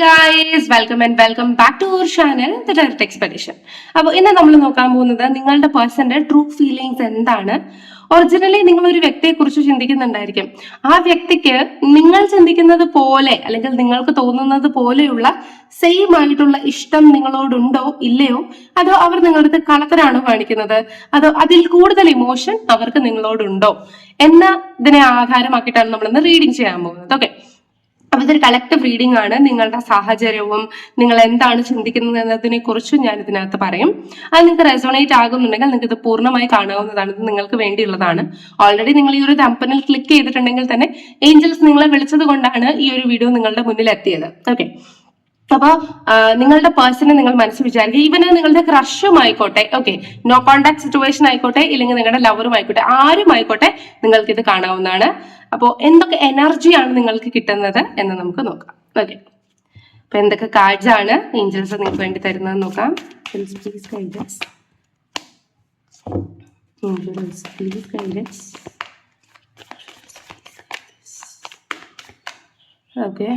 Guys welcome and welcome back to our channel direct expedition അപ്പോൾ ഇന്ന് നമ്മൾ നോക്കാൻ പോകുന്നത് നിങ്ങളുടെ പേഴ്സന്റെ ട്രൂ ഫീലിങ്സ് എന്താണ്? ഒറിജിനലി നിങ്ങൾ ഒരു വ്യക്തിയെ കുറിച്ച് ചിന്തിക്കുന്നുണ്ടായിരിക്കും. ആ വ്യക്തിക്ക് നിങ്ങൾ ചിന്തിക്കുന്നത് പോലെ അല്ലെങ്കിൽ നിങ്ങൾക്ക് തോന്നുന്നത് പോലെയുള്ള സെയിം ആയിട്ടുള്ള ഇഷ്ടം നിങ്ങളോടുണ്ടോ ഇല്ലയോ? അതോ അവർ നിങ്ങളുടെ അടുത്ത് കളത്തരാണോ കാണിക്കുന്നത്? അതോ അതിൽ കൂടുതൽ ഇമോഷൻ അവർക്ക് നിങ്ങളോടുണ്ടോ? എന്ന ഇതിനെ ആധാരമാക്കിയിട്ടാണ് നമ്മളിന്ന് റീഡിങ് ചെയ്യാൻ പോകുന്നത്. ഓക്കെ അപ്പൊ ഇതൊരു കളക്റ്റീവ് റീഡിംഗ് ആണ് നിങ്ങളുടെ സാഹചര്യവും നിങ്ങൾ എന്താണ് ചിന്തിക്കുന്നത് എന്നതിനെ കുറിച്ചും ഞാൻ ഇതിനകത്ത് പറയും. അത് നിങ്ങൾക്ക് റെസോണേറ്റ് ആകുന്നുണ്ടെങ്കിൽ നിങ്ങൾക്ക് ഇത് പൂർണമായി കാണാവുന്നതാണ് ഇത് നിങ്ങൾക്ക് വേണ്ടിയുള്ളതാണ്. ഓൾറെഡി നിങ്ങൾ ഈ ഒരു തമ്പനിൽ ക്ലിക്ക് ചെയ്തിട്ടുണ്ടെങ്കിൽ തന്നെ ഏഞ്ചൽസ് നിങ്ങളെ വിളിച്ചത് കൊണ്ടാണ് ഈ ഒരു വീഡിയോ നിങ്ങളുടെ മുന്നിൽ എത്തിയത്. ഓക്കെ അപ്പൊ നിങ്ങളുടെ പേഴ്സണെ നിങ്ങൾ മനസ്സിൽ വിചാരിക്കുക. ഈവന് നിങ്ങളുടെ ക്രഷും ആയിക്കോട്ടെ ഓക്കെ നോ കോണ്ടാക്ട് സിറ്റുവേഷൻ ആയിക്കോട്ടെ ഇല്ലെങ്കിൽ നിങ്ങളുടെ ലവറും ആയിക്കോട്ടെ ആരും ആയിക്കോട്ടെ നിങ്ങൾക്ക് ഇത് കാണാവുന്നതാണ്. അപ്പോൾ എന്തൊക്കെ എനർജിയാണ് നിങ്ങൾക്ക് കിട്ടുന്നത് എന്ന് നമുക്ക് നോക്കാം. ഓക്കെ അപ്പൊ എന്തൊക്കെ കാർഡ്സ് ആണ് ഏഞ്ചൽസ് നിങ്ങൾക്ക് വേണ്ടി തരുന്നത് നോക്കാം. Guidance angels please guidance okay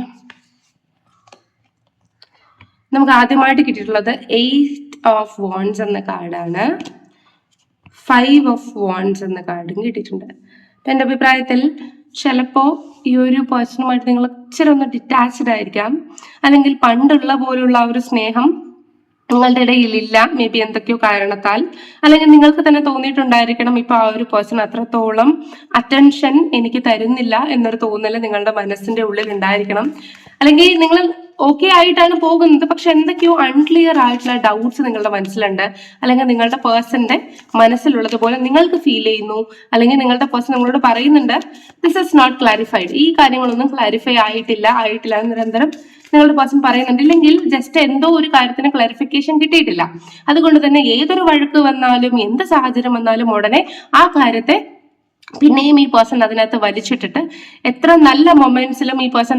നമുക്ക് ആദ്യമായിട്ട് കിട്ടിയിട്ടുള്ളത് എയ്റ്റ് ഓഫ് വോൺസ് എന്ന കാർഡാണ് ഫൈവ് ഓഫ് വോൺസ് എന്ന കാർഡും കിട്ടിയിട്ടുണ്ട്. അപ്പം എന്റെ അഭിപ്രായത്തിൽ ചിലപ്പോൾ ഈ ഒരു പേഴ്സണുമായിട്ട് നിങ്ങൾ ഇച്ചിരി ഒന്ന് ഡിറ്റാച്ച്ഡ് ആയിരിക്കാം. അല്ലെങ്കിൽ പണ്ടുള്ള പോലുള്ള ആ ഒരു സ്നേഹം നിങ്ങളുടെ ഇടയിൽ ഇല്ല മേ ബി എന്തൊക്കെയോ കാരണത്താൽ. അല്ലെങ്കിൽ നിങ്ങൾക്ക് തന്നെ തോന്നിയിട്ടുണ്ടായിരിക്കണം ഇപ്പൊ ആ ഒരു പേഴ്സൺ അത്രത്തോളം അറ്റൻഷൻ എനിക്ക് തരുന്നില്ല എന്നൊരു തോന്നൽ നിങ്ങളുടെ മനസ്സിന്റെ ഉള്ളിൽ ഉണ്ടായിരിക്കണം. അല്ലെങ്കിൽ നിങ്ങൾ ഓക്കെ ആയിട്ടാണ് പോകുന്നത് പക്ഷെ എന്തൊക്കെയോ അൺക്ലിയർ ആയിട്ടുള്ള ഡൗട്ട്സ് നിങ്ങളുടെ മനസ്സിലുണ്ട്. അല്ലെങ്കിൽ നിങ്ങളുടെ പേഴ്സന്റെ മനസ്സിലുള്ളത് പോലെ നിങ്ങൾക്ക് ഫീൽ ചെയ്യുന്നു. അല്ലെങ്കിൽ നിങ്ങളുടെ പേഴ്സൺ നിങ്ങളോട് പറയുന്നുണ്ട് ദിസ് ഇസ് നോട്ട് ക്ലാരിഫൈഡ് ഈ കാര്യങ്ങളൊന്നും ക്ലാരിഫൈ ആയിട്ടില്ല ആയിട്ടില്ല നിരന്തരം നിങ്ങളുടെ പേഴ്സൺ പറയുന്നുണ്ട്. ഇല്ലെങ്കിൽ ജസ്റ്റ് എന്തോ ഒരു കാര്യത്തിന് ക്ലാരിഫിക്കേഷൻ കിട്ടിയിട്ടില്ല. അതുകൊണ്ട് തന്നെ ഏതൊരു വഴക്ക് വന്നാലും എന്ത് സാഹചര്യം വന്നാലും ഉടനെ ആ കാര്യത്തെ പിന്നെയും ഈ പേഴ്സൺ അതിനകത്ത് വലിച്ചിട്ടിട്ട് എത്ര നല്ല മൊമെന്റ്സിലും ഈ പേഴ്സൺ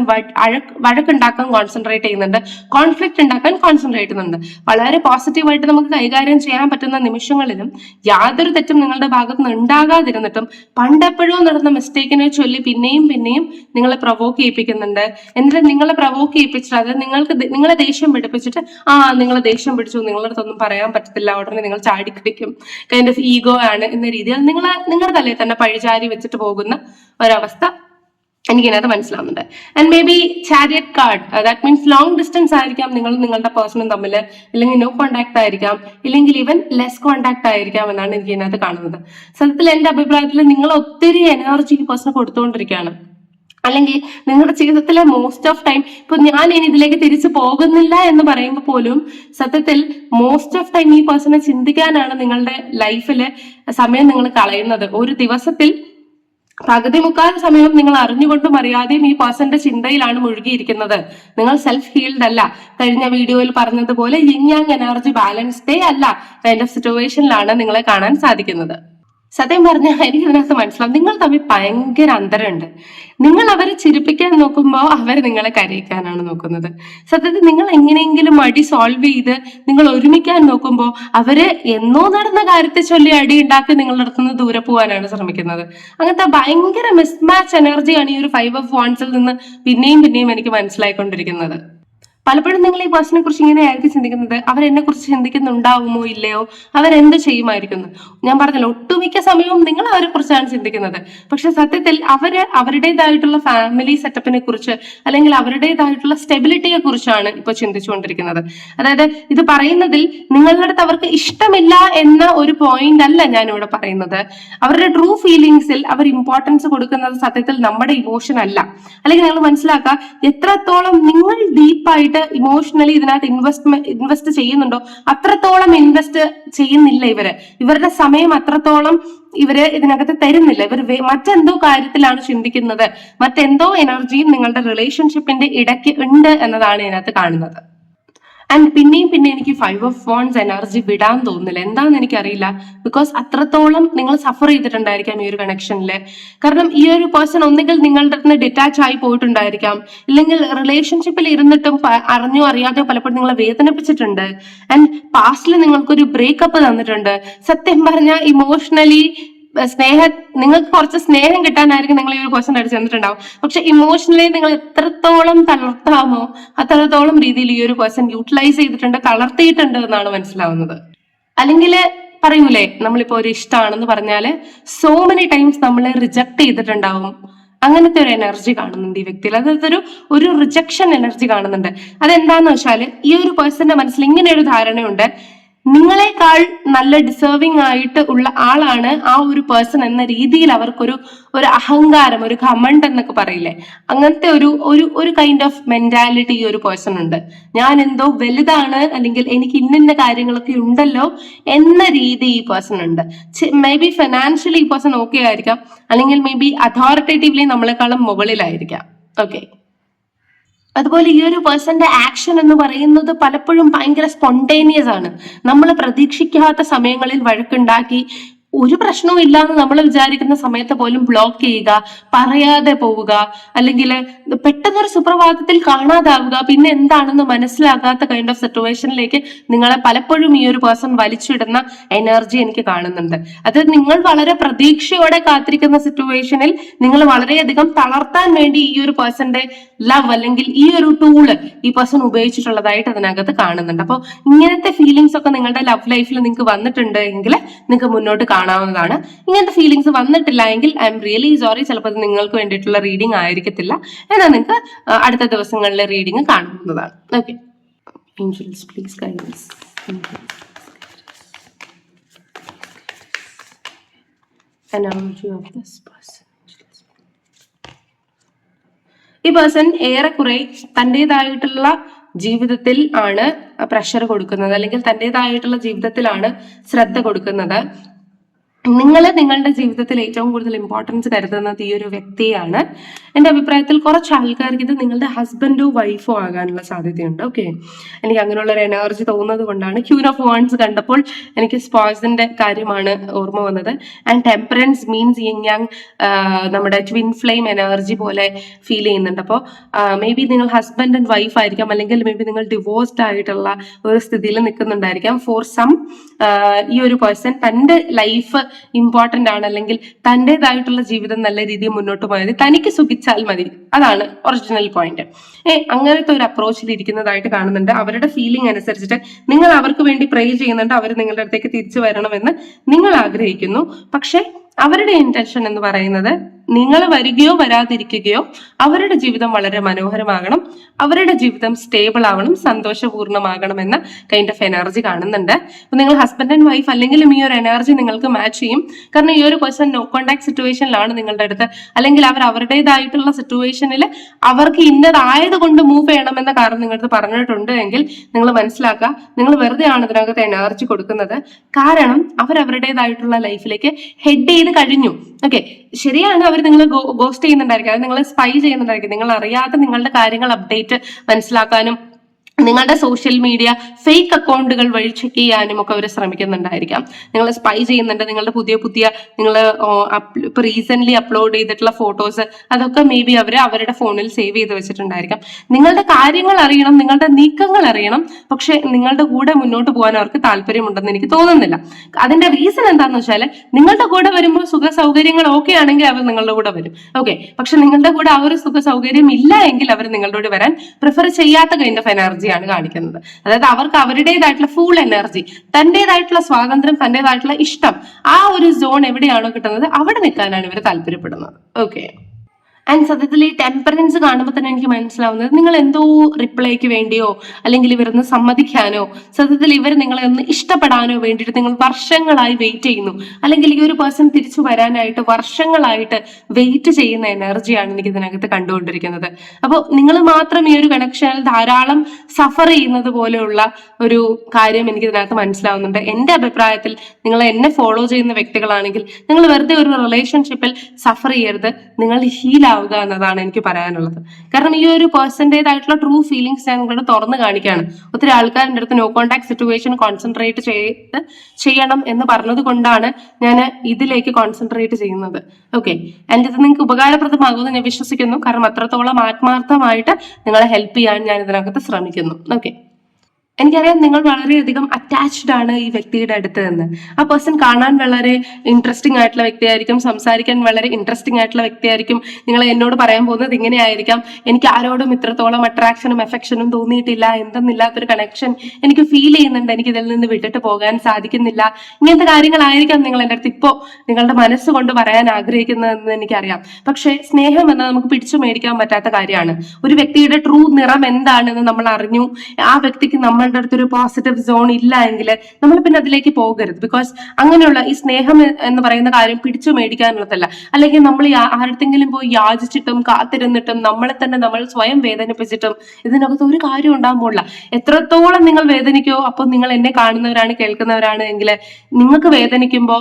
വഴക്കുണ്ടാക്കാൻ കോൺസെൻട്രേറ്റ് ചെയ്യുന്നുണ്ട്. കോൺഫ്ലിക്റ്റ് ഉണ്ടാക്കാൻ കോൺസെൻട്രേറ്റ് ചെയ്യുന്നുണ്ട്. വളരെ പോസിറ്റീവായിട്ട് നമുക്ക് കൈകാര്യം ചെയ്യാൻ പറ്റുന്ന നിമിഷങ്ങളിലും യാതൊരു തെറ്റും നിങ്ങളുടെ ഭാഗത്ത് നിന്ന് ഉണ്ടാകാതിരുന്നിട്ടും പണ്ടെപ്പോഴും നടന്ന മിസ്റ്റേക്കിനെ ചൊല്ലി പിന്നെയും പിന്നെയും നിങ്ങളെ പ്രൊവോക്ക് ചെയ്യിപ്പിക്കുന്നുണ്ട്. എന്നിട്ട് നിങ്ങളെ പ്രൊവോക്ക് ചെയ്യിപ്പിച്ചിട്ട് അത് നിങ്ങൾക്ക് നിങ്ങളെ ദേഷ്യം പിടിപ്പിച്ചിട്ട് ആ നിങ്ങളെ ദേഷ്യം പിടിച്ചു നിങ്ങളുടെ അടുത്തൊന്നും പറയാൻ പറ്റത്തില്ല ഉടനെ നിങ്ങൾ ചാടിക്കിടിക്കും. കൈൻഡ് ഓഫ് ഈഗോ ആണ് എന്ന രീതിയിൽ നിങ്ങളെ നിങ്ങളുടെ തലയിൽ തന്നെ പഴിചാരി വെച്ചിട്ട് പോകുന്ന ഒരവസ്ഥ എനിക്കിതിനകത്ത് മനസ്സിലാവുന്നുണ്ട്. And maybe chariot card that means long distance ആയിരിക്കാം നിങ്ങൾ നിങ്ങളുടെ പേഴ്സണും തമ്മിൽ ഇല്ലെങ്കിൽ നോ കോണ്ടാക്ട് ആയിരിക്കാം ഇല്ലെങ്കിൽ ഈവൻ ലെസ് കോണ്ടാക്ട് ആയിരിക്കാം എന്നാണ് എനിക്ക് ഇതിനകത്ത് കാണുന്നത്. സത്യത്തിൽ എന്റെ അഭിപ്രായത്തിൽ നിങ്ങൾ ഒത്തിരി എനർജി ഈ പേഴ്സണ് കൊടുത്തുകൊണ്ടിരിക്കുകയാണ്. അല്ലെങ്കിൽ നിങ്ങളുടെ ജീവിതത്തിലെ മോസ്റ്റ് ഓഫ് ടൈം ഇപ്പൊ ഞാൻ ഇനി ഇതിലേക്ക് തിരിച്ചു പോകുന്നില്ല എന്ന് പറയുമ്പോൾ പോലും സത്യത്തിൽ മോസ്റ്റ് ഓഫ് ടൈം ഈ പേഴ്സണെ ചിന്തിക്കാനാണ് നിങ്ങളുടെ ലൈഫിൽ സമയം നിങ്ങൾ കളയുന്നത്. ഒരു ദിവസത്തിൽ പകുതി മുക്കാൽ സമയം നിങ്ങൾ അറിഞ്ഞുകൊണ്ടും അറിയാതെയും ഈ പേഴ്സന്റെ ചിന്തയിലാണ് മുഴുകിയിരിക്കുന്നത്. നിങ്ങൾ സെൽഫ് ഹീൽഡ് അല്ല. കഴിഞ്ഞ വീഡിയോയിൽ പറഞ്ഞതുപോലെ യിങ് എനർജി എനർജി ബാലൻസ്ഡേ അല്ല. കൈൻഡ് ഓഫ് സിറ്റുവേഷനിലാണ് നിങ്ങളെ കാണാൻ സാധിക്കുന്നത്. സത്യം പറഞ്ഞാൽ എനിക്ക് ഇതിനകത്ത് മനസ്സിലാവും. നിങ്ങൾ തമ്മിൽ ഭയങ്കര അന്തരമുണ്ട്. നിങ്ങൾ അവരെ ചിരിപ്പിക്കാൻ നോക്കുമ്പോൾ അവർ നിങ്ങളെ കരയിക്കാനാണ് നോക്കുന്നത്. സത്യത്തിൽ നിങ്ങൾ എങ്ങനെയെങ്കിലും അടി സോൾവ് ചെയ്ത് നിങ്ങൾ ഒരുമിക്കാൻ നോക്കുമ്പോൾ അവർ എന്നോ നടന്ന കാര്യത്തെ ചൊല്ലി അടി ഉണ്ടാക്കി നിങ്ങളുടെ അടുത്ത് നിന്ന് ദൂരെ പോകാനാണ് ശ്രമിക്കുന്നത്. അങ്ങനത്തെ ഭയങ്കര മിസ്മാച്ച് എനർജിയാണ് ഈ ഒരു ഫൈവ് ഓഫ് വോൺസിൽ നിന്ന് പിന്നെയും പിന്നെയും എനിക്ക് മനസ്സിലായിക്കൊണ്ടിരിക്കുന്നത്. പലപ്പോഴും നിങ്ങൾ ഈ പേഴ്സണെ കുറിച്ച് ഇങ്ങനെ ആയിരിക്കും ചിന്തിക്കുന്നത്. അവർ എന്നെ കുറിച്ച് ചിന്തിക്കുന്നുണ്ടാവുമോ? ഇല്ലയോ? അവരെന്ത് ചെയ്യുമായിരിക്കും. ഞാൻ പറഞ്ഞല്ലോ ഒട്ടുമിക്ക സമയവും നിങ്ങൾ അവരെ കുറിച്ചാണ് ചിന്തിക്കുന്നത്. പക്ഷെ സത്യത്തിൽ അവർ അവരുടേതായിട്ടുള്ള ഫാമിലി സെറ്റപ്പിനെ കുറിച്ച് അല്ലെങ്കിൽ അവരുടേതായിട്ടുള്ള സ്റ്റെബിലിറ്റിയെ കുറിച്ചാണ് ഇപ്പൊ ചിന്തിച്ചുകൊണ്ടിരിക്കുന്നത്. അതായത് ഇത് പറയുന്നതിൽ നിങ്ങളുടെ അടുത്ത് അവർക്ക് ഇഷ്ടമില്ല എന്ന ഒരു പോയിന്റ് അല്ല ഞാൻ ഇവിടെ പറയുന്നത്. അവരുടെ ട്രൂ ഫീലിങ്സിൽ അവർ ഇമ്പോർട്ടൻസ് കൊടുക്കുന്നത് സത്യത്തിൽ നമ്മുടെ ഇമോഷൻ അല്ല. അല്ലെങ്കിൽ നിങ്ങൾ മനസ്സിലാക്കുക എത്രത്തോളം നിങ്ങൾ ഡീപ്പായിട്ട് ഇമോഷണലി ഇതിനകത്ത് ഇൻവെസ്റ്റ്മെന്റ് ഇൻവെസ്റ്റ് ചെയ്യുന്നുണ്ടോ? അത്രത്തോളം ഇൻവെസ്റ്റ് ചെയ്യുന്നില്ല ഇവർ. ഇവരുടെ സമയം അത്രത്തോളം ഇവർ ഇതിനകത്ത് തരുന്നില്ല. ഇവർ മറ്റെന്തോ കാര്യത്തിലാണ് ചിന്തിക്കുന്നത്. മറ്റെന്തോ എനർജിയും നിങ്ങളുടെ റിലേഷൻഷിപ്പിന്റെ ഇടയ്ക്ക് ഉണ്ട് എന്നതാണ് ഇതിനകത്ത് കാണുന്നത്. ആൻഡ് പിന്നെയും പിന്നെ എനിക്ക് ഫൈവ് ഓഫ് ഫോൺസ് എനർജി വിടാൻ തോന്നുന്നില്ല. എന്താണെന്ന് എനിക്കറിയില്ല. ബിക്കോസ് അത്രത്തോളം നിങ്ങൾ സഫർ ചെയ്തിട്ടുണ്ടായിരിക്കാം ഈ ഒരു കണക്ഷനിൽ കാരണം ഈ ഒരു പേഴ്സൺ ഒന്നുകിൽ നിങ്ങളുടെ നിന്ന് ഡിറ്റാച്ച് ആയി പോയിട്ടുണ്ടായിരിക്കാം. ഇല്ലെങ്കിൽ റിലേഷൻഷിപ്പിൽ ഇരുന്നിട്ടും അറിഞ്ഞോ അറിയാതെയോ പലപ്പോഴും നിങ്ങളെ വേദനിപ്പിച്ചിട്ടുണ്ട്. ആൻഡ് പാസ്റ്റിൽ നിങ്ങൾക്കൊരു ബ്രേക്കപ്പ് തന്നിട്ടുണ്ട്. സത്യം പറഞ്ഞാൽ ഇമോഷണലി സ്നേഹ നിങ്ങൾക്ക് കുറച്ച് സ്നേഹം കിട്ടാനായിരിക്കും നിങ്ങൾ ഈ ഒരു ക്വസ്റ്റൻ അടിച്ച് തന്നിട്ടുണ്ടാവും. പക്ഷെ ഇമോഷണലി നിങ്ങൾ എത്രത്തോളം തളർത്താമോ അത്രത്തോളം രീതിയിൽ ഈ ഒരു ക്വസ്റ്റൻ യൂട്ടിലൈസ് ചെയ്തിട്ടുണ്ട് തളർത്തിയിട്ടുണ്ട് എന്നാണ് മനസ്സിലാവുന്നത്. അല്ലെങ്കിൽ പറയൂലേ നമ്മളിപ്പോ ഒരു ഇഷ്ടമാണെന്ന് പറഞ്ഞാൽ സോ മെനി ടൈംസ് നമ്മൾ റിജക്ട് ചെയ്തിട്ടുണ്ടാവും. അങ്ങനത്തെ ഒരു എനർജി കാണുന്നുണ്ട് ഈ വ്യക്തിയിൽ. അതായത് ഒരു ഒരു റിജക്ഷൻ എനർജി കാണുന്നുണ്ട്. അതെന്താന്ന് വെച്ചാൽ ഈ ഒരു പേഴ്സന്റെ മനസ്സിൽ ഇങ്ങനെ ഒരു ധാരണയുണ്ട്. നിങ്ങളെക്കാൾ നല്ല ഡിസേർവിംഗ് ആയിട്ട് ഉള്ള ആളാണ് ആ ഒരു പേഴ്സൺ എന്ന രീതിയിൽ അവർക്കൊരു ഒരു അഹങ്കാരം ഒരു കമണ്ട് എന്നൊക്കെ പറയില്ലേ? അങ്ങനത്തെ ഒരു ഒരു ഒരു കൈൻഡ് ഓഫ് മെന്റാലിറ്റി ഈ ഒരു പേഴ്സൺ ഉണ്ട്. ഞാൻ എന്തോ വലുതാണ് അല്ലെങ്കിൽ എനിക്ക് ഇന്നിന്ന കാര്യങ്ങളൊക്കെ ഉണ്ടല്ലോ എന്ന രീതി ഈ പേഴ്സൺ ഉണ്ട്. മേ ബി ഫിനാൻഷ്യലി ഈ പേഴ്സൺ ഓക്കെ ആയിരിക്കാം. അല്ലെങ്കിൽ മേ ബി അതോറിറ്റേറ്റീവ്ലി നമ്മളെക്കാളും മുകളിലായിരിക്കാം. ഓക്കെ അതുപോലെ ഈ ഒരു പേഴ്സന്റെ ആക്ഷൻ എന്ന് പറയുന്നത് പലപ്പോഴും ഭയങ്കര സ്പോണ്ടേനിയസ് ആണ്. നമ്മൾ പ്രതീക്ഷിക്കാത്ത സമയങ്ങളിൽ വഴക്കുണ്ടാക്കി ഒരു പ്രശ്നവും ഇല്ലാന്ന് നമ്മൾ വിചാരിക്കുന്ന സമയത്ത് പോലും ബ്ലോക്ക് ചെയ്യുക പറയാതെ പോവുക അല്ലെങ്കിൽ പെട്ടെന്നൊരു സുപ്രഭാതത്തിൽ കാണാതാവുക പിന്നെ എന്താണെന്ന് മനസ്സിലാകാത്ത കൈൻഡ് ഓഫ് സിറ്റുവേഷനിലേക്ക് നിങ്ങളെ പലപ്പോഴും ഈ ഒരു പേഴ്സൺ വലിച്ചിടുന്ന എനർജി എനിക്ക് കാണുന്നുണ്ട്. അത് നിങ്ങൾ വളരെ പ്രതീക്ഷയോടെ കാത്തിരിക്കുന്ന സിറ്റുവേഷനിൽ നിങ്ങൾ വളരെയധികം തളർത്താൻ വേണ്ടി ഈ ഒരു പേഴ്സന്റെ ലവ് അല്ലെങ്കിൽ ഈ ഒരു ടൂൾ ഈ പേഴ്സൺ ഉപയോഗിച്ചിട്ടുള്ളതായിട്ട് അതിനകത്ത് കാണുന്നുണ്ട്. അപ്പോൾ ഇങ്ങനത്തെ ഫീലിംഗ്സ് ഒക്കെ നിങ്ങളുടെ ലവ് ലൈഫിൽ നിങ്ങൾക്ക് വന്നിട്ടുണ്ട് എങ്കിൽ നിങ്ങൾക്ക് മുന്നോട്ട് കാണാവുന്നതാണ്. ഇങ്ങനത്തെ ഫീലിങ്സ് വന്നിട്ടില്ല എങ്കിൽ ഐ എം റിയലി സോറി ചിലപ്പോൾ അത് നിങ്ങൾക്ക് വേണ്ടിയിട്ടുള്ള റീഡിംഗ് ആയിരിക്കത്തില്ല. എന്നാൽ നിങ്ങൾക്ക് അടുത്ത ദിവസങ്ങളിലെ റീഡിംഗ് കാണുന്നതാണ്. Okay please. ഈ പേഴ്സൺ ഏറെക്കുറെ തന്റെതായിട്ടുള്ള ജീവിതത്തിൽ ആണ് പ്രഷർ കൊടുക്കുന്നത്. അല്ലെങ്കിൽ തന്റെതായിട്ടുള്ള ജീവിതത്തിലാണ് ശ്രദ്ധ കൊടുക്കുന്നത്. നിങ്ങൾ നിങ്ങളുടെ ജീവിതത്തിൽ ഏറ്റവും കൂടുതൽ ഇമ്പോർട്ടൻസ് കരുതുന്നത് ഈ ഒരു വ്യക്തിയാണ്. എന്റെ അഭിപ്രായത്തിൽ കുറച്ച് ആൾക്കാർക്ക് ഇത് നിങ്ങളുടെ ഹസ്ബൻഡോ വൈഫോ ആകാനുള്ള സാധ്യതയുണ്ട്. ഓക്കെ എനിക്ക് അങ്ങനെയുള്ള ഒരു എനർജി തോന്നുന്നത് കൊണ്ടാണ് ക്യൂൻ ഓഫ് വേൺസ് കണ്ടപ്പോൾ എനിക്ക് സ്പോയ്സിന്റെ കാര്യമാണ് ഓർമ്മ വന്നത്. ആൻഡ് ടെമ്പറൻസ് മീൻസ് യാങ് നമ്മുടെ ട്വിൻ ഫ്ലെയിം എനർജി പോലെ ഫീൽ ചെയ്യുന്നുണ്ട്. അപ്പോൾ മേ ബി നിങ്ങൾ ഹസ്ബൻഡ് ആൻഡ് വൈഫ് ആയിരിക്കാം അല്ലെങ്കിൽ മേ ബി നിങ്ങൾ ഡിവോഴ്സ്ഡ് ആയിട്ടുള്ള ഒരു സ്ഥിതിയിൽ നിൽക്കുന്നുണ്ടായിരിക്കാം. ഫോർ സം ഈ ഒരു പേഴ്സൺ തന്റെ ലൈഫ് ഇമ്പോർട്ടന്റ് ആണ്. അല്ലെങ്കിൽ തന്റെതായിട്ടുള്ള ജീവിതം നല്ല രീതിയിൽ മുന്നോട്ട് പോയത് തനിക്ക് സുഖിച്ചാൽ മതി. അതാണ് ഒറിജിനൽ പോയിന്റ് ഏ അങ്ങനത്തെ ഒരു അപ്രോച്ചിൽ ഇരിക്കുന്നതായിട്ട് കാണുന്നുണ്ട്. അവരുടെ ഫീലിംഗ് അനുസരിച്ചിട്ട് നിങ്ങൾ അവർക്ക് വേണ്ടി പ്രേ ചെയ്യുന്നുണ്ട്. അവർ നിങ്ങളുടെ അടുത്തേക്ക് തിരിച്ചു വരണമെന്ന് നിങ്ങൾ ആഗ്രഹിക്കുന്നു. പക്ഷെ അവരുടെ ഇന്റൻഷൻ എന്ന് പറയുന്നത് നിങ്ങൾ വരികയോ വരാതിരിക്കുകയോ അവരുടെ ജീവിതം വളരെ മനോഹരമാകണം അവരുടെ ജീവിതം സ്റ്റേബിൾ ആവണം സന്തോഷപൂർണമാകണം എന്ന കൈൻഡ് ഓഫ് എനർജി കാണുന്നുണ്ട്. അപ്പൊ നിങ്ങൾ ഹസ്ബൻഡ് ആൻഡ് വൈഫ് അല്ലെങ്കിലും ഈ ഒരു എനർജി നിങ്ങൾക്ക് മാച്ച് ചെയ്യും. കാരണം ഈ ഒരു പേഴ്സൺ നോ കോണ്ടാക്ട് സിറ്റുവേഷനിലാണ് നിങ്ങളുടെ അടുത്ത്. അല്ലെങ്കിൽ അവർ അവരുടേതായിട്ടുള്ള സിറ്റുവേഷനിൽ അവർക്ക് ഇന്നതായത് കൊണ്ട് മൂവ് ചെയ്യണമെന്ന കാരണം നിങ്ങളുടെ പറഞ്ഞിട്ടുണ്ട് എങ്കിൽ നിങ്ങൾ മനസ്സിലാക്കുക നിങ്ങൾ വെറുതെ ആണ് ഇതിനകത്ത് എനർജി കൊടുക്കുന്നത്. കാരണം അവർ അവരുടേതായിട്ടുള്ള ലൈഫിലേക്ക് ഹെഡ് ചെയ്ത് കഴിഞ്ഞു. ഓക്കെ ശരിയാണ് അവർ നിങ്ങൾ ഗോസ്റ്റ് ചെയ്യുന്നുണ്ടായിരിക്കും. അത് നിങ്ങൾ സ്പൈ ചെയ്യുന്നുണ്ടായിരിക്കും. നിങ്ങൾ അറിയാതെ നിങ്ങളുടെ കാര്യങ്ങൾ അപ്ഡേറ്റ് മനസ്സിലാക്കാനും നിങ്ങളുടെ സോഷ്യൽ മീഡിയ ഫേക്ക് അക്കൗണ്ടുകൾ വഴി ചെക്ക് ചെയ്യാനും ഒക്കെ അവർ ശ്രമിക്കുന്നുണ്ടായിരിക്കാം. നിങ്ങൾ സ്പൈ ചെയ്യുന്നുണ്ട് നിങ്ങളുടെ പുതിയ പുതിയ നിങ്ങൾ ഇപ്പൊ റീസെന്റ് അപ്ലോഡ് ചെയ്തിട്ടുള്ള ഫോട്ടോസ് അതൊക്കെ മേ ബി അവർ അവരുടെ ഫോണിൽ സേവ് ചെയ്ത് വെച്ചിട്ടുണ്ടായിരിക്കാം. നിങ്ങളുടെ കാര്യങ്ങൾ അറിയണം നിങ്ങളുടെ നീക്കങ്ങൾ അറിയണം പക്ഷെ നിങ്ങളുടെ കൂടെ മുന്നോട്ട് പോകാൻ അവർക്ക് താല്പര്യമുണ്ടെന്ന് എനിക്ക് തോന്നുന്നില്ല. അതിന്റെ റീസൺ എന്താണെന്ന് വെച്ചാൽ നിങ്ങളുടെ കൂടെ വരുമ്പോൾ സുഖ സൗകര്യങ്ങൾ ഓക്കെ ആണെങ്കിൽ അവർ നിങ്ങളുടെ കൂടെ വരും. ഓക്കെ പക്ഷെ നിങ്ങളുടെ കൂടെ ആ ഒരു സുഖ സൗകര്യം ഇല്ല എങ്കിൽ അവർ നിങ്ങളുടെ കൂടെ വരാൻ പ്രിഫർ ചെയ്യാത്ത കൈൻഡ് ഓഫ് എനർജിയാണ് കാണിക്കുന്നത്. അതായത് അവർക്ക് അവരുടേതായിട്ടുള്ള ഫുൾ എനർജി തന്റേതായിട്ടുള്ള സ്വാതന്ത്ര്യം തന്റേതായിട്ടുള്ള ഇഷ്ടം ആ ഒരു സോൺ എവിടെയാണോ കിട്ടുന്നത് അവിടെ നിൽക്കാനാണ് ഇവർ താല്പര്യപ്പെടുന്നത്. ഓക്കെ ആൻഡ് സത്യത്തിൽ ഈ ടെമ്പറൻസ് കാണുമ്പോൾ തന്നെ എനിക്ക് മനസ്സിലാവുന്നത് നിങ്ങൾ എന്തോ റിപ്ലൈക്ക് വേണ്ടിയോ അല്ലെങ്കിൽ ഇവരൊന്ന് സമ്മതിക്കാനോ സത്യത്തിൽ ഇവർ നിങ്ങളെ ഒന്ന് ഇഷ്ടപ്പെടാനോ വേണ്ടിയിട്ട് നിങ്ങൾ വർഷങ്ങളായി വെയിറ്റ് ചെയ്യുന്നു. അല്ലെങ്കിൽ ഈ ഒരു പേഴ്സൺ തിരിച്ചു വരാനായിട്ട് വർഷങ്ങളായിട്ട് വെയിറ്റ് ചെയ്യുന്ന എനർജിയാണ് എനിക്ക് ഇതിനകത്ത് കണ്ടുകൊണ്ടിരിക്കുന്നത്. അപ്പോൾ നിങ്ങൾ മാത്രം ഈ ഒരു കണക്ഷനിൽ ധാരാളം സഫർ ചെയ്യുന്നത് പോലെയുള്ള ഒരു കാര്യം എനിക്ക് ഇതിനകത്ത് മനസ്സിലാവുന്നുണ്ട്. എന്റെ അഭിപ്രായത്തിൽ നിങ്ങൾ എന്നെ ഫോളോ ചെയ്യുന്ന വ്യക്തികളാണെങ്കിൽ നിങ്ങൾ വെറുതെ ഒരു റിലേഷൻഷിപ്പിൽ സഫർ ചെയ്യരുത്. നിങ്ങൾ ഹീൽ ആവുക എന്നതാണ് എനിക്ക് പറയാനുള്ളത്. കാരണം ഈ ഒരു പേഴ്സന്റേതായിട്ടുള്ള ട്രൂ ഫീലിങ്സ് ഞാൻ നിങ്ങളോട് തുറന്നു കാണിക്കുകയാണ് ഒത്തിരി ആൾക്കാരുടെ അടുത്ത് നോ കോൺടാക്ട് സിറ്റുവേഷൻ കോൺസെൻട്രേറ്റ് ചെയ്ത് ചെയ്യണം എന്ന് പറഞ്ഞത് കൊണ്ടാണ് ഞാൻ ഇതിലേക്ക് കോൺസെൻട്രേറ്റ് ചെയ്യുന്നത്. ഓക്കെ എന്റെ ഇത് നിങ്ങൾക്ക് ഉപകാരപ്രദമാകുമെന്ന് ഞാൻ വിശ്വസിക്കുന്നു. കാരണം അത്രത്തോളം ആത്മാർത്ഥമായിട്ട് നിങ്ങളെ ഹെൽപ്പ് ചെയ്യാൻ ഞാൻ ഇതിനകത്ത് ശ്രമിക്കുന്നു. ഓക്കെ എനിക്കറിയാം നിങ്ങൾ വളരെയധികം അറ്റാച്ച്ഡ് ആണ് ഈ വ്യക്തിയുടെ അടുത്ത് നിന്ന്. ആ പേഴ്സൺ കാണാൻ വളരെ ഇൻട്രസ്റ്റിംഗ് ആയിട്ടുള്ള വ്യക്തിയായിരിക്കും സംസാരിക്കാൻ വളരെ ഇൻട്രസ്റ്റിംഗ് ആയിട്ടുള്ള വ്യക്തിയായിരിക്കും. നിങ്ങൾ എന്നോട് പറയാൻ പോകുന്നത് ഇങ്ങനെയായിരിക്കാം. എനിക്ക് ആരോടും ഇത്രത്തോളം അട്രാക്ഷനും എഫെക്ഷനും തോന്നിയിട്ടില്ല. എന്തെന്നില്ലാത്തൊരു കണക്ഷൻ എനിക്ക് ഫീൽ ചെയ്യുന്നുണ്ട്. എനിക്ക് ഇതിൽ നിന്ന് വിട്ടിട്ട് പോകാൻ സാധിക്കുന്നില്ല. ഇങ്ങനത്തെ കാര്യങ്ങളായിരിക്കാം നിങ്ങൾ എന്റെ അടുത്ത് ഇപ്പോൾ നിങ്ങളുടെ മനസ്സുകൊണ്ട് പറയാൻ ആഗ്രഹിക്കുന്നതെന്ന് എനിക്കറിയാം. പക്ഷേ സ്നേഹം എന്നത് നമുക്ക് പിടിച്ചു മേടിക്കാൻ പറ്റാത്ത കാര്യമാണ്. ഒരു വ്യക്തിയുടെ ട്രൂ നിറം എന്താണെന്ന് നമ്മൾ അറിഞ്ഞു. ആ വ്യക്തിക്ക് നമ്മളുടെ അടുത്തൊരു പോസിറ്റീവ് സോൺ ഇല്ല എങ്കിൽ നമ്മൾ പിന്നെ അതിലേക്ക് പോകരുത്. ബിക്കോസ് അങ്ങനെയുള്ള ഈ സ്നേഹം എന്ന് പറയുന്ന കാര്യം പിടിച്ചു മേടിക്കാനുള്ളതല്ല. അല്ലെങ്കിൽ നമ്മൾ ആരുടെങ്കിലും പോയി യാചിച്ചിട്ടും കാത്തിരുന്നിട്ടും നമ്മളെ തന്നെ നമ്മൾ സ്വയം വേദനിപ്പിച്ചിട്ടും ഇതിനകത്ത് ഒരു കാര്യം ഉണ്ടാകാൻ പോകില്ല എത്രത്തോളം നിങ്ങൾ വേദനിക്കോ അപ്പൊ നിങ്ങൾ എന്നെ കാണുന്നവരാണ് കേൾക്കുന്നവരാണ് എങ്കിൽ നിങ്ങൾക്ക് വേദനിക്കുമ്പോൾ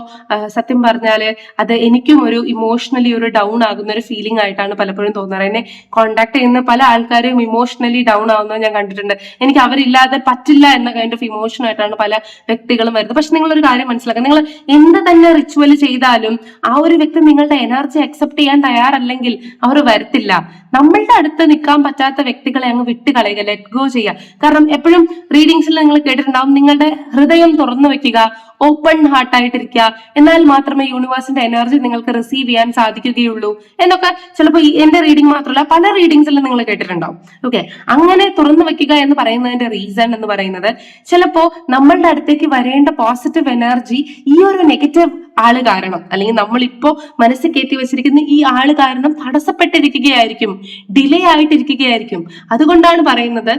സത്യം പറഞ്ഞാൽ അത് എനിക്കും ഒരു ഇമോഷണലി ഒരു ഡൗൺ ആകുന്ന ഒരു ഫീലിംഗ് ആയിട്ടാണ് പലപ്പോഴും തോന്നാറ്. എന്നെ കോണ്ടാക്ട് ചെയ്യുന്ന പല ആൾക്കാരും ഇമോഷണലി ഡൗൺ ആവുന്നത് ഞാൻ കണ്ടിട്ടുണ്ട്. എനിക്ക് അവരില്ലാതെ പറ്റില്ല എന്ന കൈൻഡ് ഓഫ് ഇമോഷൻ ആയിട്ടാണ് പല വ്യക്തികളും വരുന്നത്. പക്ഷെ നിങ്ങൾ ഒരു കാര്യം മനസ്സിലാക്കുക നിങ്ങൾ എന്ത് തന്നെ റിച്വൽ ചെയ്താലും ആ ഒരു വ്യക്തി നിങ്ങളുടെ എനർജി അക്സെപ്റ്റ് ചെയ്യാൻ തയ്യാറല്ലെങ്കിൽ അവർ വരത്തില്ല. നമ്മളുടെ അടുത്ത് നിൽക്കാൻ പറ്റാത്ത വ്യക്തികളെ അങ്ങ് വിട്ട് കളയുക ലെറ്റ് ഗോ ചെയ്യുക. കാരണം എപ്പോഴും റീഡിങ്സിൽ നിങ്ങൾ കേട്ടിട്ടുണ്ടാവും നിങ്ങളുടെ ഹൃദയം തുറന്നു വെക്കുക ഓപ്പൺ ഹാർട്ട് ആയിട്ടിരിക്കുക. എന്നാൽ മാത്രമേ യൂണിവേഴ്സിന്റെ എനർജി നിങ്ങൾക്ക് റിസീവ് ചെയ്യാൻ സാധിക്കുകയുള്ളൂ എന്നൊക്കെ ചിലപ്പോൾ എന്റെ റീഡിംഗ് മാത്രമല്ല പല റീഡിങ്സിലും നിങ്ങൾ കേട്ടിട്ടുണ്ടാവും. ഓക്കെ അങ്ങനെ തുറന്നു വെക്കുക എന്ന് പറയുന്നതിന്റെ റീസൺ എന്ന് പറയുന്നത്. ചിലപ്പോ നമ്മളുടെ അടുത്തേക്ക് വരേണ്ട പോസിറ്റീവ് എനർജി ഈ ഒരു നെഗറ്റീവ് ആൾ കാരണം അല്ലെങ്കിൽ നമ്മളിപ്പോ മനസ്സിൽ കയറ്റി വെച്ചിരിക്കുന്ന ഈ ആൾ കാരണം തടസ്സപ്പെട്ടിരിക്കുകയായിരിക്കും ഡിലേ ആയിട്ടിരിക്കുകയായിരിക്കും. അതുകൊണ്ടാണ് പറയുന്നത്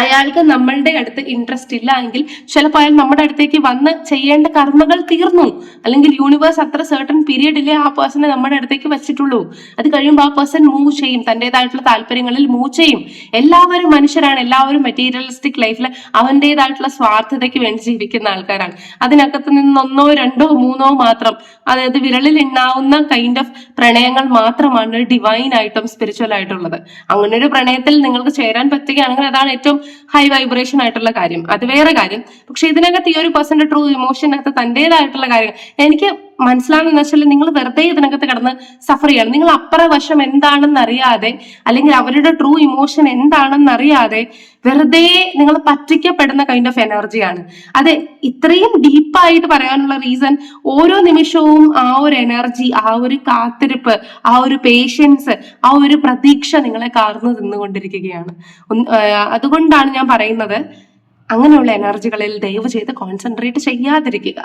അയാൾക്ക് നമ്മളുടെ അടുത്ത് ഇൻട്രസ്റ്റ് ഇല്ല എങ്കിൽ ചിലപ്പോൾ അയാൾ നമ്മുടെ അടുത്തേക്ക് വന്ന് ചെയ്യേണ്ട കർമ്മകൾ തീർന്നു. അല്ലെങ്കിൽ യൂണിവേഴ്സ് അത്ര സർട്ടൺ പീരീഡിലെ ആ പേഴ്സണെ നമ്മുടെ അടുത്തേക്ക് വെച്ചിട്ടുള്ളൂ. അത് കഴിയുമ്പോൾ ആ പേഴ്സൺ മൂവ് ചെയ്യും. തന്റെതായിട്ടുള്ള താല്പര്യങ്ങളിൽ മൂവ് ചെയ്യും. എല്ലാവരും മനുഷ്യരാണ്. എല്ലാവരും മെറ്റീരിയലിസ്റ്റിക് ലൈഫിൽ അവന്റെതായിട്ടുള്ള സ്വാർത്ഥതയ്ക്ക് വേണ്ടി ജീവിക്കുന്ന ആൾക്കാരാണ്. അതിനകത്ത് നിന്ന് ഒന്നോ രണ്ടോ മൂന്നോ മാത്രം അതായത് വിരളിൽ എണ്ണാവുന്ന കൈൻഡ് ഓഫ് പ്രണയങ്ങൾ മാത്രമാണ് ഡിവൈൻ ആയിട്ടും സ്പിരിച്വൽ ആയിട്ടുള്ളത്. അങ്ങനെ ഒരു പ്രണയത്തിൽ നിങ്ങൾക്ക് ചേരാൻ പറ്റുകയാണെങ്കിൽ അതാണ് ഏറ്റവും ഹൈ വൈബ്രേഷൻ ആയിട്ടുള്ള കാര്യം. അത് വേറെ കാര്യം. പക്ഷെ ഇതിനകത്ത് ഈ ഒരു പേഴ്സന്റെ ട്രൂ ഇമോഷനകത്ത് തന്റേതായിട്ടുള്ള കാര്യം. എനിക്ക് മനസ്സിലാവുന്ന വെച്ചാൽ നിങ്ങൾ വെറുതെ ഇതിനകത്ത് കിടന്ന് സഫർ ചെയ്യണം നിങ്ങൾ അപ്പുറ വശം എന്താണെന്ന് അറിയാതെ അല്ലെങ്കിൽ അവരുടെ ട്രൂ ഇമോഷൻ എന്താണെന്ന് അറിയാതെ വെറുതെ നിങ്ങൾ പറ്റിക്കപ്പെടുന്ന കൈൻഡ് ഓഫ് എനർജിയാണ് അത് ഇത്രയും ഡീപ്പായിട്ട് പറയാനുള്ള റീസൺ ഓരോ നിമിഷവും ആ ഒരു എനർജി ആ ഒരു കാത്തിരിപ്പ് ആ ഒരു പേഷ്യൻസ് ആ ഒരു പ്രതീക്ഷ നിങ്ങളെ കാർന്നു തിന്നുകൊണ്ടിരിക്കുകയാണ് അതുകൊണ്ടാണ് ഞാൻ പറയുന്നത് അങ്ങനെയുള്ള എനർജികളിൽ ദയവ് ചെയ്ത് കോൺസെൻട്രേറ്റ് ചെയ്യാതിരിക്കുക.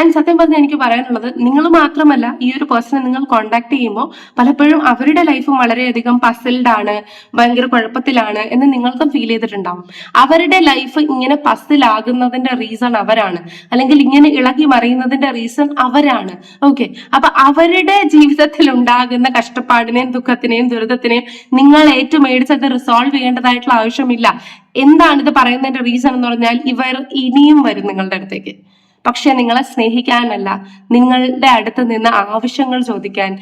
ആൻഡ് സത്യം പറഞ്ഞാൽ എനിക്ക് പറയാനുള്ളത് നിങ്ങൾ മാത്രമല്ല ഈ ഒരു പേഴ്സണെ നിങ്ങൾ കോണ്ടാക്ട് ചെയ്യുമ്പോൾ പലപ്പോഴും അവരുടെ ലൈഫും വളരെയധികം പസിൽഡ് ആണ് ഭയങ്കര കുഴപ്പത്തിലാണ് എന്ന് നിങ്ങൾക്കും ഫീൽ ചെയ്തിട്ടുണ്ടാവും. അവരുടെ ലൈഫ് ഇങ്ങനെ പസിലാകുന്നതിന്റെ റീസൺ അവരാണ്. അല്ലെങ്കിൽ ഇങ്ങനെ ഇളകി മറിയുന്നതിന്റെ റീസൺ അവരാണ്. ഓക്കെ അപ്പൊ അവരുടെ ജീവിതത്തിൽ ഉണ്ടാകുന്ന കഷ്ടപ്പാടിനെയും ദുഃഖത്തിനെയും ദുരിതത്തിനെയും നിങ്ങൾ ഏറ്റവും മേടിച്ചത് റിസോൾവ് ചെയ്യേണ്ടതായിട്ടുള്ള ആവശ്യമില്ല. എന്താണ് ഇത് പറയുന്നതിന്റെ റീസൺ എന്ന് പറഞ്ഞാൽ ഇവർ ഇനിയും വരും നിങ്ങളുടെ അടുത്തേക്ക്. പക്ഷെ നിങ്ങളെ സ്നേഹിക്കാനല്ല നിങ്ങളുടെ അടുത്ത് നിന്ന് ആവശ്യങ്ങൾ ചോദിക്കാൻ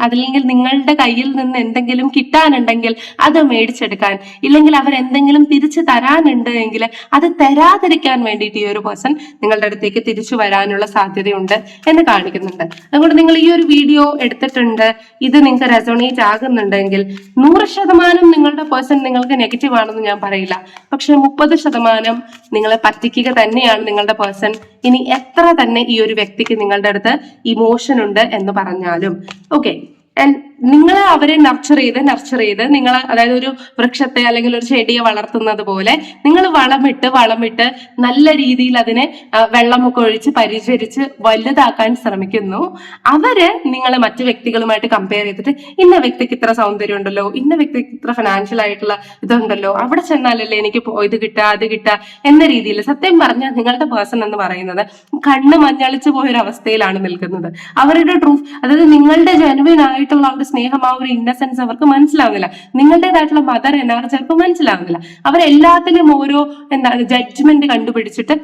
അതല്ലെങ്കിൽ നിങ്ങളുടെ കയ്യിൽ നിന്ന് എന്തെങ്കിലും കിട്ടാനുണ്ടെങ്കിൽ അത് മേടിച്ചെടുക്കാൻ ഇല്ലെങ്കിൽ അവർ എന്തെങ്കിലും തിരിച്ചു തരാനുണ്ട് എങ്കിൽ അത് തരാതിരിക്കാൻ വേണ്ടിയിട്ട് ഈ ഒരു പേഴ്സൺ നിങ്ങളുടെ അടുത്തേക്ക് തിരിച്ചു വരാനുള്ള സാധ്യതയുണ്ട് എന്ന് കാണിക്കുന്നുണ്ട്. അതുകൊണ്ട് നിങ്ങൾ ഈ ഒരു വീഡിയോ എടുത്തിട്ടുണ്ട് ഇത് നിങ്ങൾക്ക് റെസോണേറ്റ് ആകുന്നുണ്ടെങ്കിൽ നൂറ് ശതമാനം നിങ്ങളുടെ പേഴ്സൺ നിങ്ങൾക്ക് നെഗറ്റീവ് ആണെന്ന് ഞാൻ പറയില്ല. പക്ഷെ മുപ്പത് ശതമാനം നിങ്ങളെ പറ്റിക്കുക തന്നെയാണ് നിങ്ങളുടെ പേഴ്സൺ ഇനി എത്ര തന്നെ ഈ ഒരു വ്യക്തിക്ക് നിങ്ങളുടെ അടുത്ത് ഇമോഷൻ ഉണ്ട് എന്ന് പറഞ്ഞാലും ഓക്കെ നിങ്ങൾ അവരെ നർച്ചർ ചെയ്ത് നർച്ചർ ചെയ്ത് നിങ്ങൾ അതായത് ഒരു വൃക്ഷത്തെ അല്ലെങ്കിൽ ഒരു ചെടിയെ വളർത്തുന്നത് പോലെ നിങ്ങൾ വളമിട്ട് വളമിട്ട് നല്ല രീതിയിൽ അതിനെ വെള്ളമൊക്കെ ഒഴിച്ച് പരിചരിച്ച് വലുതാക്കാൻ ശ്രമിക്കുന്നു. അവർ നിങ്ങളെ മറ്റു വ്യക്തികളുമായിട്ട് കമ്പയർ ചെയ്തിട്ട് ഇന്ന വ്യക്തിക്ക് ഇത്ര സൗന്ദര്യം ഉണ്ടല്ലോ ഇന്ന വ്യക്തിക്ക് ഇത്ര ഫിനാൻഷ്യൽ ആയിട്ടുള്ള ഇതുണ്ടല്ലോ അവിടെ ചെന്നാലല്ലേ എനിക്ക് ഇത് കിട്ടുക അത് കിട്ടുക എന്ന രീതിയിൽ സത്യം പറഞ്ഞാൽ നിങ്ങളുടെ പേഴ്സൺ എന്ന് പറയുന്നത് കണ്ണ് മഞ്ഞളിച്ചു പോയ ഒരു അവസ്ഥയിലാണ് നിൽക്കുന്നത്. അവരുടെ ട്രൂഫ് അതായത് നിങ്ങളുടെ ജെനുവിൻ ആയിട്ടുള്ള ഒരു സ്നേഹം ആ ഒരു ഇന്നസെൻസ് അവർക്ക് മനസ്സിലാവില്ല നിങ്ങളുടേതായിട്ടുള്ള മദർ എനർജി അവർക്ക് മനസ്സിലാവുന്നില്ല. അവരെല്ലാത്തിലും ഓരോ എന്താണ് ജഡ്ജ്മെന്റ് കണ്ടുപിടിച്ചിട്ട്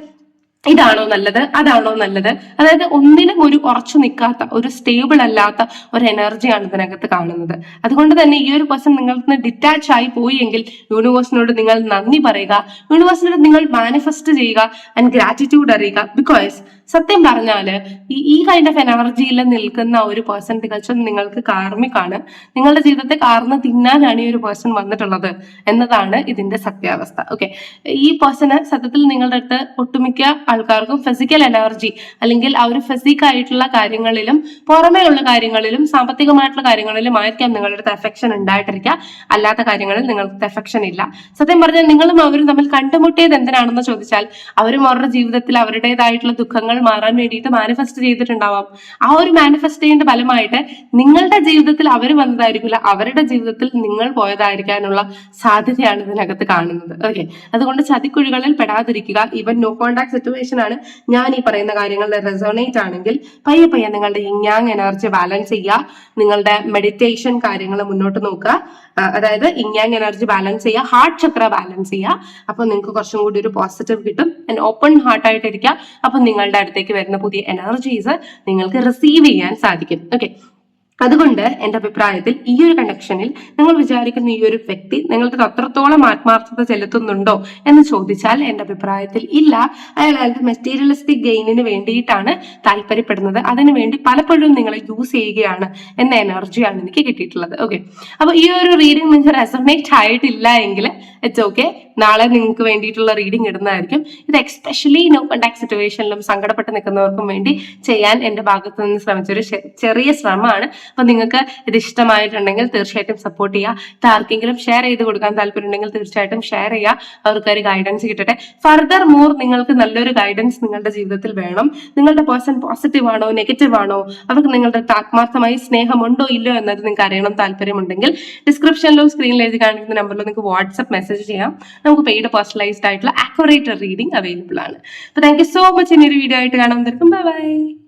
ഇതാണോ നല്ലത് അതാണോ നല്ലത്. അതായത് ഒന്നിനും ഒരു ഉറച്ചു നിൽക്കാത്ത ഒരു സ്റ്റേബിൾ അല്ലാത്ത ഒരു എനർജിയാണ് ഇതിനകത്ത് കാണുന്നത്. അതുകൊണ്ട് തന്നെ ഈ ഒരു പേഴ്സൺ നിങ്ങൾക്ക് ഡിറ്റാച്ച് ആയി പോയി എങ്കിൽ യൂണിവേഴ്സിനോട് നിങ്ങൾ നന്ദി പറയുക യൂണിവേഴ്സിനോട് നിങ്ങൾ മാനിഫെസ്റ്റ് ചെയ്യുക ആൻഡ് ഗ്രാറ്റിറ്റ്യൂഡ് അറിയുക. ബിക്കോസ് സത്യം പറഞ്ഞാൽ ഈ ഈ കൈൻഡ് ഓഫ് എനർജിയിൽ നിൽക്കുന്ന ഒരു പേഴ്സൺ തികച്ചും നിങ്ങൾക്ക് കാർമികാണ്. നിങ്ങളുടെ ജീവിതത്തെ കാർന്ന് തിന്നാനാണ് ഈ ഒരു പേഴ്സൺ വന്നിട്ടുള്ളത് എന്നതാണ് ഇതിന്റെ സത്യാവസ്ഥ. ഓക്കെ ഈ പേഴ്സണ് സത്യത്തിൽ നിങ്ങളുടെ അടുത്ത് ഒട്ടുമിക്ക ആൾക്കാർക്കും ഫിസിക്കൽ എനർജി അല്ലെങ്കിൽ ആ ഒരു ഫിസിക്കായിട്ടുള്ള കാര്യങ്ങളിലും പുറമേ ഉള്ള കാര്യങ്ങളിലും സാമ്പത്തികമായിട്ടുള്ള കാര്യങ്ങളിലും ആയിരിക്കാം നിങ്ങളുടെ അടുത്ത് എഫെക്ഷൻ ഉണ്ടായിട്ടിരിക്കുക. അല്ലാത്ത കാര്യങ്ങളിൽ നിങ്ങൾക്ക് എഫെക്ഷൻ ഇല്ല. സത്യം പറഞ്ഞാൽ നിങ്ങളും അവരും തമ്മിൽ കണ്ടുമുട്ടിയത് എന്തിനാണെന്ന് ചോദിച്ചാൽ അവരും അവരുടെ ജീവിതത്തിൽ അവരുടേതായിട്ടുള്ള ദുഃഖങ്ങൾ മാറാൻ വേണ്ടിയിട്ട് മാനിഫെസ്റ്റ് ചെയ്തിട്ടുണ്ടാവാം. ആ ഒരു മാനിഫെസ്റ്റ് ചെയ്യേണ്ട ഫലമായിട്ട് നിങ്ങളുടെ ജീവിതത്തിൽ അവർ വന്നതായിരിക്കില്ല അവരുടെ ജീവിതത്തിൽ നിങ്ങൾ പോയതായിരിക്കാനുള്ള സാധ്യതയാണ് ഇതിനകത്ത് കാണുന്നത്. ഓക്കെ അതുകൊണ്ട് ചതിക്കുഴികളിൽ പെടാതിരിക്കുക. ഇവൻ നോ കോണ്ടാക്ട് സിറ്റുവേഷൻ ആണ് ഞാൻ ഈ പറയുന്ന കാര്യങ്ങളുടെ റെസോണേറ്റ് ആണെങ്കിൽ പയ്യെ പയ്യെ നിങ്ങളുടെ ഇങ്ങാങ് എനർജി ബാലൻസ് ചെയ്യുക. നിങ്ങളുടെ മെഡിറ്റേഷൻ കാര്യങ്ങൾ മുന്നോട്ട് നോക്കുക. അതായത് ഇങ്ങാങ് എനർജി ബാലൻസ് ചെയ്യുക. ഹാർട്ട് ചക്ര ബാലൻസ് ചെയ്യുക. അപ്പൊ നിങ്ങൾക്ക് കുറച്ചും കൂടി ഒരു പോസിറ്റീവ് കിട്ടും. ആൻഡ് ഓപ്പൺ ഹാർട്ട് ആയിട്ട് ഇരിക്കുക അപ്പൊ നിങ്ങളുടെ അടുത്തേക്ക് വരുന്ന പുതിയ എനർജീസ് നിങ്ങൾക്ക് റിസീവ് ചെയ്യാൻ സാധിക്കും. ഓക്കെ അതുകൊണ്ട് എന്റെ അഭിപ്രായത്തിൽ ഈ ഒരു കണക്ഷനിൽ നിങ്ങൾ വിചാരിക്കുന്ന ഈ ഒരു വ്യക്തി നിങ്ങൾക്ക് അത്രത്തോളം ആത്മാർത്ഥത ചെലുത്തുന്നുണ്ടോ എന്ന് ചോദിച്ചാൽ എന്റെ അഭിപ്രായത്തിൽ ഇല്ല. അയാൾ അയാളുടെ മെറ്റീരിയലിസ്റ്റിക് ഗെയിനിന് വേണ്ടിയിട്ടാണ് താല്പര്യപ്പെടുന്നത്. അതിനുവേണ്ടി പലപ്പോഴും നിങ്ങളെ യൂസ് ചെയ്യുകയാണ് എന്ന എനർജിയാണ് എനിക്ക് കിട്ടിയിട്ടുള്ളത്. ഓക്കെ അപ്പൊ ഈ ഒരു റീഡിംഗ് നിങ്ങൾക്ക് റെസണേറ്റ് ആയിട്ടില്ല എങ്കിൽ ഇറ്റ്സ് ഓക്കെ നാളെ നിങ്ങൾക്ക് വേണ്ടിയിട്ടുള്ള റീഡിംഗ് ഇടുന്നതായിരിക്കും. ഇത് എക്സ്പെഷ്യലി നോ കോണ്ടാക്ട് സിറ്റുവേഷനിലും സങ്കടപ്പെട്ട് നിൽക്കുന്നവർക്കും വേണ്ടി ചെയ്യാൻ എന്റെ ഭാഗത്തു നിന്ന് ശ്രമിച്ചൊരു ചെറിയ ശ്രമമാണ്. അപ്പൊ നിങ്ങൾക്ക് ഇത് ഇഷ്ടമായിട്ടുണ്ടെങ്കിൽ തീർച്ചയായിട്ടും സപ്പോർട്ട് ചെയ്യുക. ഇത് ആർക്കെങ്കിലും ഷെയർ ചെയ്ത് കൊടുക്കാൻ താല്പര്യമുണ്ടെങ്കിൽ തീർച്ചയായിട്ടും ഷെയർ ചെയ്യുക. അവർക്ക് ഒരു ഗൈഡൻസ് കിട്ടട്ടെ. ഫർദർ മോർ നിങ്ങൾക്ക് നല്ലൊരു ഗൈഡൻസ് നിങ്ങളുടെ ജീവിതത്തിൽ വേണം. നിങ്ങളുടെ പേഴ്സൺ പോസിറ്റീവ് ആണോ നെഗറ്റീവ് ആണോ അവർക്ക് നിങ്ങളുടെ ആത്മാർത്ഥമായി സ്നേഹമുണ്ടോ ഇല്ലയോ എന്നത് നിങ്ങൾക്ക് അറിയണം താല്പര്യമുണ്ടെങ്കിൽ ഡിസ്ക്രിപ്ഷനിലോ സ്ക്രീനിൽ എഴുതി കാണിക്കുന്ന നമ്പറിലോ നിങ്ങൾക്ക് വാട്സ്ആപ്പ് മെസ്സേജ് ചെയ്യാം. നമുക്ക് പെയ്ഡ് പേഴ്സണലൈസ്ഡ് ആയിട്ടുള്ള അക്യുറേറ്റ് റീഡിംഗ് അവൈലബിൾ ആണ്. അപ്പൊ താങ്ക് യു സോ മച്ച് ഇനി ഒരു വീഡിയോ ആയിട്ട് കാണാൻ ബൈ ബൈ